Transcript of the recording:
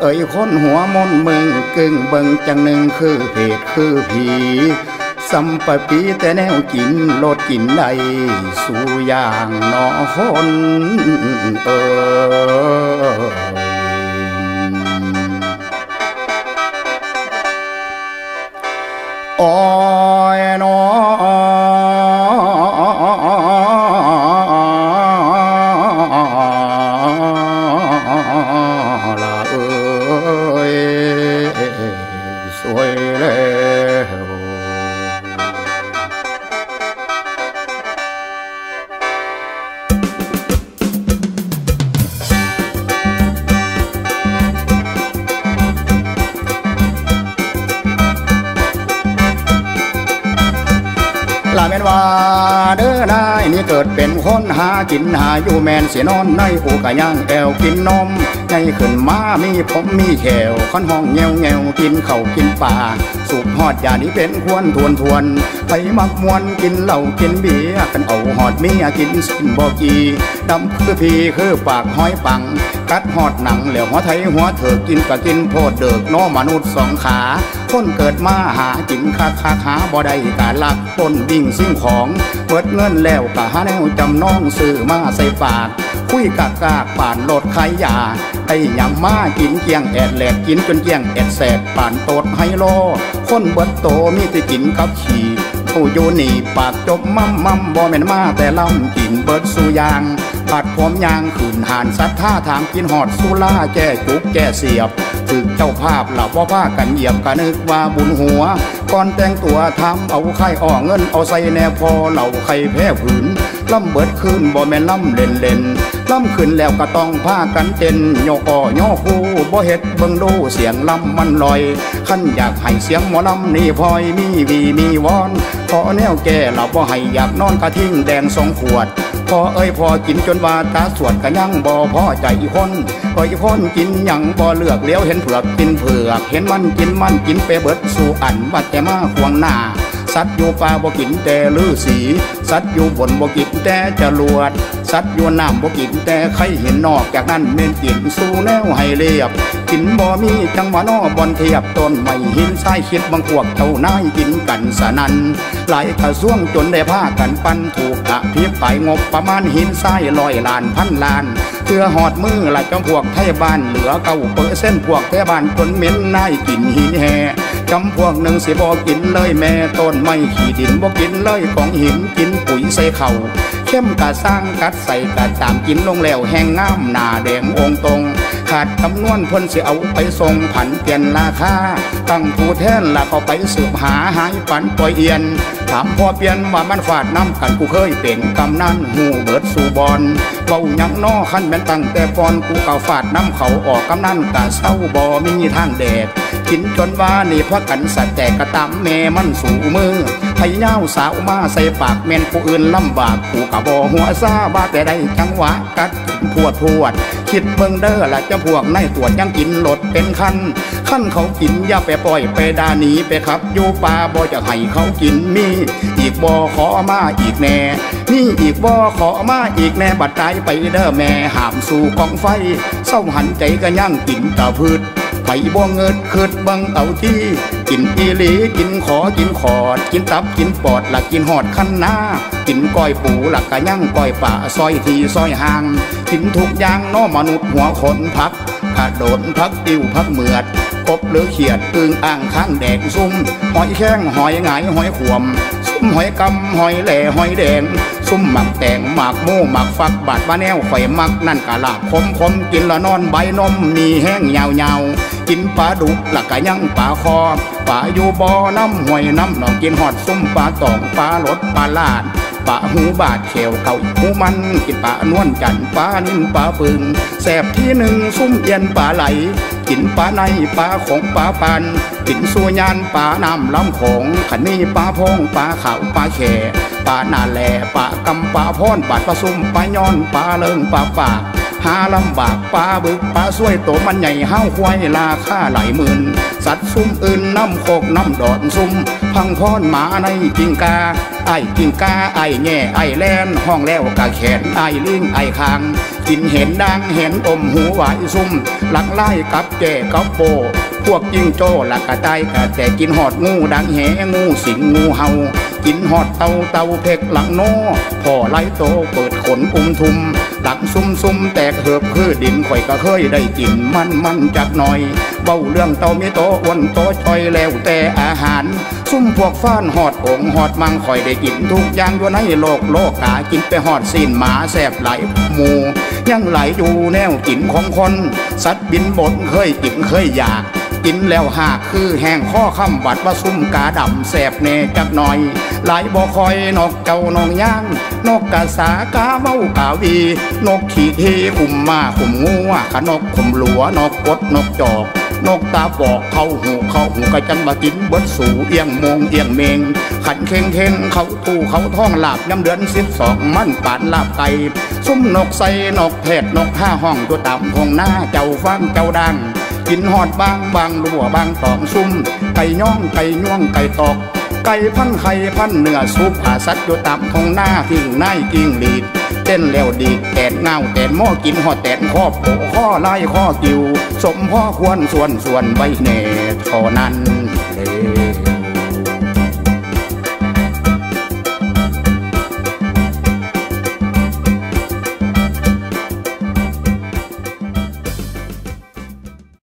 เอ่ยคนหัวมนเมึงกึ่งเบิงจังหนึ่งคือเพศคือผีสัมปปีแต่แนวกินโลดกินใดสู่อย่างนอคนเออออ ว่าเด้อนายนี่เกิดเป็นคนหากินหาอยู่แมนเสียนอนในอูกะย่างแอวกินนมในขึ้นมามีผมมีแขวคอนห้องแงวแงวกินเข่ากินป่าสุกหอดยานี้เป็นควรทวนทวน ไปมักมวนกินเหล้ากินเบียร์กันเอาหอดเมียกินสินบอกีดำคือพีคือปากห้อยปัง กัดหอดหนังแล้วหัวไทยหัวเถิกกินก็กินโพดเดิกน้อมนุษย์สองขา คนเกิดมาหากินคาคาหาบ่ได้กาลักต้นวิ่งสิ่งของเปิดเงินแล้วกะหาแนวจำน้องซื้อมาใส่ปาก คุยกากากป่านโลดขายยาไอ้ยังมากินเกียงแอดแหลกกินจนเกียงแอดแสบป่านโตดไฮโลคนเบิดโตมีแต่กินกับขี่ผู้อยู่นี่ปากจบมั่มมั่มบ่แม่นมาแต่ลำกินเบิดสู่ยาง ผัดพร้อมยางขืนหานสัตท่าทางกินหอดสุล่าแก้จุกแก้เสียบถึกเจ้าภาพหลับว่าผ้ากันเหยียบกันนึกว่าบุญหัว ก่อนแต่งตัวทำเอาไข่อ่อเงินเอาใส่แนวพอเหล่าไข่แพ้ผืนล่ำเบิดคืนบ่แม่นล่ำเล่นเล่นล่ำขึ้นแล้วก็ต้องผ้ากันเต้นโยกอ่อย่อคู่บ่เฮ็ดเบิ่งดูเสียงล่ำมันลอยขั้นอยากให้เสียงหมอล่ำนี่พลอยมีวีมีวอนพอแนวแก่เราบ่ให้อยากนอนกระทิ้งแดงสองขวด พอเอ้ยพอกินจนว่าตาสวดกันยังบ่พอใจอีคนพออีคนกินยังบ่เลือกเลี้ยวเห็นเผือกกินเผือก เห็นมันกินมันกินไปเบิดสู่อันว่าแต่มาควงหน้าสัตว์อยู่ป่าบ่กินแต่ลือสี สัตว์อยู่บนบ่กินแต่จรวด สัตว์ยู่น้ำบ่กินแต่ไข่เห็นนอกจากนั้นเม่นกินสู่แนวให้เรียบ กินบ่มีจังหวะนอบอนเทียบต้นไม่หินทรายคิดบางพวกเท่านายกินกันสนันหลายกระทรวงจนได้ผ้ากันปันถูกอภิปรายงบประมาณหินทรายลอยล้านพันล้านเพื่อหอดมือละจอมพวกไทยบ้านเหลือเก้าเปอร์เส้นพวกแท่บ้านจนเหม็นนายกินหินแห่ จำพวกหนึ่งสิบอกินเลยแม่ต้นไม่ขี้ดินบอกินเลยของหินกินปุ๋ยใส่เข่าเข้มกะสร้างกัดใส่กะตามกินลงแล้วแห้งงามหน้าแดงองตรง ขาดจำนวนเพิ่นสิเอาไปส่งผันเปลี่ยนราคาตั้งผู้แทนละเขาไปสืบหาหายปันปล่อยเอียน ถามพอเปลี่ยนว่ามันฟาดน้ำกันกูเคยเป็นกำนันหูเบิดสู่บอลเบาหยังนอขันแม่นตั้งแต่ก่อนกูเก่าฟาดน้ำเขาออกกำนันกะเศร้าบ่มีทางแดดกินจนว่านี่พระกันสัตแต่กระตามแม่มันสู่มือ ไผเย้าสาวมาใส่ปากแม่นผู้อื่นลำบากกูกะบ่หัวซาบาแต่ได้จังหวะกัดพวดพวด คิดเบิ่งเด้อละจะพวกในตรวจยังกินรถเป็นคันขั้นเขากินอย่าไปปล่อยไปดาหนีไปขับอยู่ป่าบ่จะให้เขากินมีอีกบ่ขอมาอีกแน่นี่อีกบ่ขอมาอีกแน่บัดตายไปเด้อแม่หามสู่กองไฟเศร้าหันใจก็ย่างกินตะพืชไปบ่เงินคืดบังเอาที่ กินอีหลีกินขอกินขอด กินตับกินปอดหลักกินหอดขั้นหน้า กินก้อยปูหลักกะยั่งก้อยป่าซอยทีซอยหาง กินทุกอย่างน้อมนุษย์หัวคนพักขาดโดดพักติวพักเหมือดกบหรือเขียดอึงอ่างข้างแดงซุ่มหอยแข้งหอยหงายหอยขวมซุ่มหอยกำหอยแหล่หอยแดงซุ่มหมักแตงหมากโม่หมักฟักบาดมาแนวไฟมักนั่นกะลาบคมคมกินละนอนใบนมมีแห้งยาวยาวกินปลาดุกหลักกะยังปลาคอ ปลาอยู่บ่อน้ำห้วยน้ำหนองกินหอดซุ่มปลาตองปลาลดปลาลาดปะหูบาดเขวเข่าหูมันกินปลานวลจันปลานิ่มปลาปึงแสบที่หนึ่งซุ่มเอียนปลาไหลกินปลาในปลาของปลาปันกินสัวยานปลาน้ำลำโขงขันนี้ปลาพงปลาขาวปลาแข่ปลาหนาแหล่ปลากำปลาพอนปลาปลาซุ่มปลาย้อนปลาเลิงปลาปาก หาลำบากปลาบึกปลาสวยโตมันใหญ่ห้าวควายราคาหลายหมื่น สัตว์ซุ่มอื่นน้ำโคกน้ำดอดซุ่ม พังพรหมาในกิงกา ไอ้กิงกาไอ้แง่ไอ้แลนห้องแล้วกะแขนไอ้ลิงไอ้คางกินเห็นดังเห็นอมหูไหวซุ่ม หลักไล่กับแก่กับโปพวกจิงโจ้หลักกะไตกะแต่กินหอดงูดังแหงูสิงงูเห่ากินหอดเตาเตาเพกหลังโนพ่อไล่โตเปิดขนอุ้มทุม หลังซุ่มซุ่มแตกเหือบคือดินข่อยก็เคยได้กินมันมันจักหน่อย เบ้าเรื่องเตามีโตอ้วนโตชอยแล้วแต่อาหาร ซุ่มพวกฟ้านหอดองหอดมังข่อยได้กินทุกอย่างอยู่ในโลกโลกกากินไปหอดสิ้นหมาแสบไหลหมูยังไหลอยู่แนวกินของคน สัตว์บินบนเคยกินเคยอยากกินแล้วหากคือแห้งข้อคำบัดว่าซุ่มกาดำแสบเนจักหน่อย หลายบ่คอยนกเจ้านองย่าง นกกาสากาเมากาวี นกขี่เทคุมมาคุมงัวขนกคุมหลัวนกกดนกจอก นกตาบอกเข้าหูเข้าหูกะจังมากินเบิดสูเอียงมงเอียงเมง ขันเข่งเข่งเขาตู้เขาท้องหลับย้ำเดือนสิบสองมันปานลาบไก่ซุ่มนกใส่นกเพดนกห้าห้องตัวต่ำทองหน้าเจ้าฟังเจ้าดังกินหอดบางบางรัวบางตองซุ่มไก่ย่องไก่ย่วงไก่ตอก ไก่พันไข่พันเนื้อซุปอาสัตว์อยู่ตามทงหน้าทิ้งนายกิ้งหลีดเต้นแล้วดีแตนเงาแตนหม้อกินหอแตนข้อโปข้อไล่ข้อกิว สมพ่อควรส่วนส่วนใบเนเท่านั้น